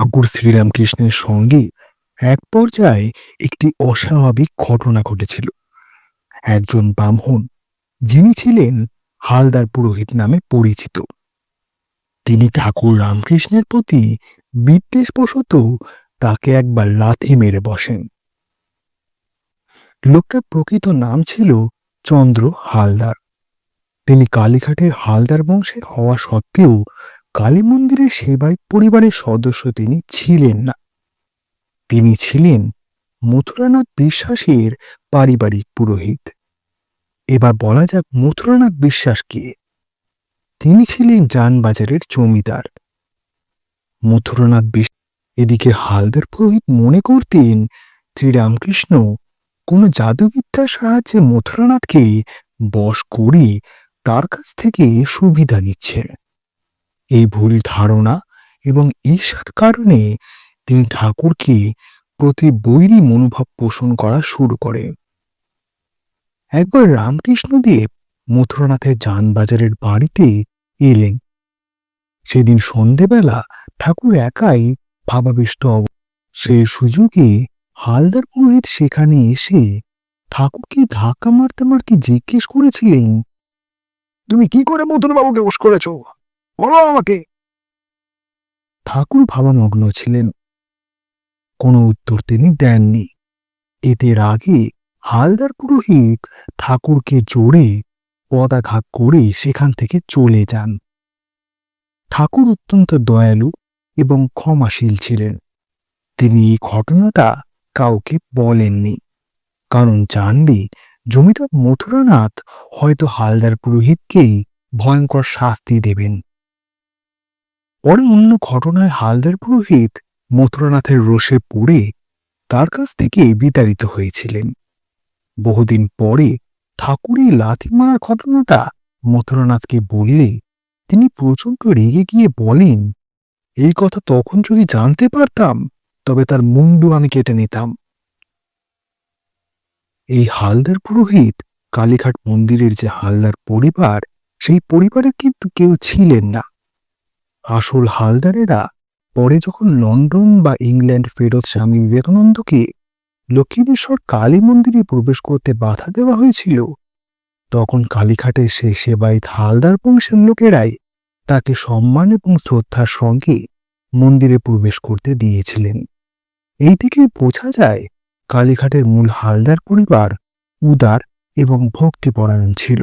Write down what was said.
ঠাকুর শ্রীরামকৃষ্ণের সঙ্গে এক পর্যায়ে একটি অস্বাভাবিক ঘটনা ঘটেছিল। একজন ব্রাহ্মণ, যিনি ছিলেন হালদার পুরোহিত নামে পরিচিত। তিনি ঠাকুর রামকৃষ্ণের প্রতি বিদ্বেষবশত তাকে একবার লাথি মেরে বসেন। লোকটার প্রকৃত নাম ছিল চন্দ্র হালদার। তিনি কালীঘাটের হালদার বংশের হওয়া সত্ত্বেও কালী মন্দিরের সেবায় পরিবারের সদস্য তিনি ছিলেন না। তিনি ছিলেন মথুরানাথ বিশ্বাসের পারিবারিক পুরোহিত। এবার বলা যাক মথুরানাথ বিশ্বাস কে? তিনি ছিলেন যানবাজারের জমিদার। মথুরানাথ বিশ্বাস এদিকে হালদার পুরোহিত মনে করতেন শ্রীরামকৃষ্ণ কোনো জাদুবিদ্যার সাহায্যে মথুরানাথকে বশ করে তার কাছ থেকে সুবিধা নিচ্ছে এই ভুল ধারণা এবং ঈর্ষার কারণে তিনি ঠাকুরকে প্রতি বৈরী মনোভাব পোষণ করা শুরু করে। একবার রামকৃষ্ণদেব মথুরানাথের যানবাজারের বাড়িতে এলেন। সেদিন সন্ধেবেলা ঠাকুর একাই ভাবাবিষ্ট অব, সে সুযোগে হালদার পুরোহিত সেখানে এসে ঠাকুরকে ধাক্কা মারতে মারতে জিজ্ঞেস করেছিলেন, তুমি কি করে মথুরবাবুকে বস করেছ? বলো আমাকে। ঠাকুর ভাবামগ্ন ছিলেন। কোনো উত্তর তিনি দেননি। এদের আগে হালদার পুরোহিত ঠাকুরকে জোরে পদাঘাত করে সেখান থেকে চলে যান। ঠাকুর অত্যন্ত দয়ালু এবং ক্ষমাশীল ছিলেন। তিনি এই ঘটনাটা কাউকে বলেননি। কারণ জানলে জমিদার মথুরানাথ হয়তো হালদার পুরোহিতকেই ভয়ঙ্কর শাস্তি দেবেন। পরে অন্য ঘটনায় হালদার পুরোহিত মথুরানাথের রোষে পড়ে তার কাছ থেকে বিতাড়িত হয়েছিলেন। বহুদিন পরে ঠাকুরের লাথি মারার ঘটনাটা মথুরানাথকে বললে তিনি প্রচণ্ড রেগে গিয়ে বলেন, এই কথা তখন যদি জানতে পারতাম, তবে তার মুন্ডু আমি কেটে নিতাম এই হালদার পুরোহিত কালীঘাট মন্দিরের যে হালদার পরিবার, সেই পরিবারে কিন্তু কেউ ছিলেন না। আসল হালদারেরা পরে যখন লন্ডন বা ইংল্যান্ড ফেরত স্বামী বিবেকানন্দকে লক্ষ্মীনেশ্বর কালী মন্দিরে প্রবেশ করতে বাধা দেওয়া হয়েছিল, তখন কালীঘাটের সে সেবায়িত হালদার বংশের লোকেরাই তাকে সম্মান এবং শ্রদ্ধার সঙ্গে মন্দিরে প্রবেশ করতে দিয়েছিলেন। এই থেকে বোঝা যায় কালীঘাটের মূল হালদার পরিবার উদার এবং ভক্তিপরায়ণ ছিল।